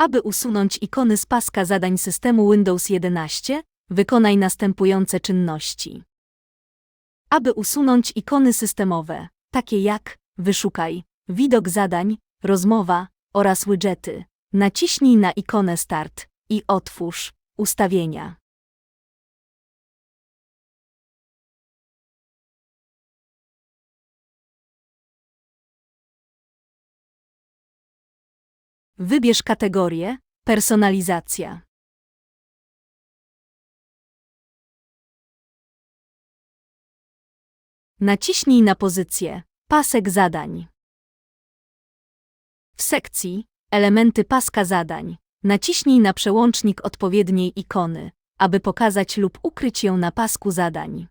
Aby usunąć ikony z paska zadań systemu Windows 11, wykonaj następujące czynności. Aby usunąć ikony systemowe, takie jak wyszukaj, widok zadań, rozmowa oraz widgety, naciśnij na ikonę Start i otwórz ustawienia. Wybierz kategorię Personalizacja. Naciśnij na pozycję Pasek zadań. W sekcji Elementy paska zadań naciśnij na przełącznik odpowiedniej ikony, aby pokazać lub ukryć ją na pasku zadań.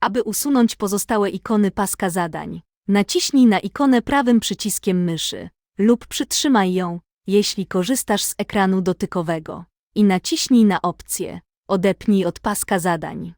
Aby usunąć pozostałe ikony paska zadań, naciśnij na ikonę prawym przyciskiem myszy lub przytrzymaj ją, jeśli korzystasz z ekranu dotykowego, i naciśnij na opcję Odepnij od paska zadań.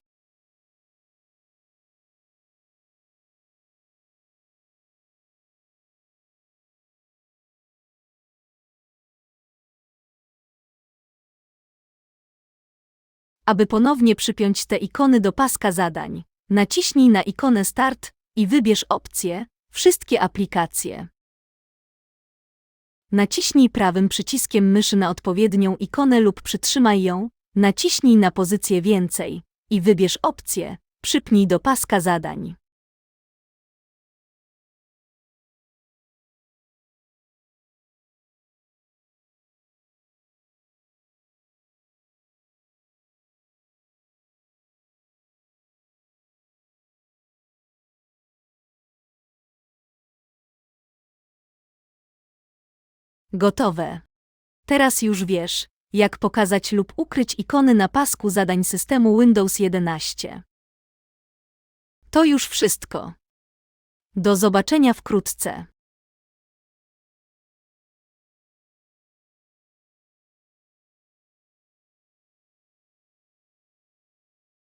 Aby ponownie przypiąć te ikony do paska zadań, naciśnij na ikonę Start i wybierz opcję Wszystkie aplikacje. Naciśnij prawym przyciskiem myszy na odpowiednią ikonę lub przytrzymaj ją, naciśnij na pozycję Więcej i wybierz opcję Przypnij do paska zadań. Gotowe. Teraz już wiesz, jak pokazać lub ukryć ikony na pasku zadań systemu Windows 11. To już wszystko. Do zobaczenia wkrótce.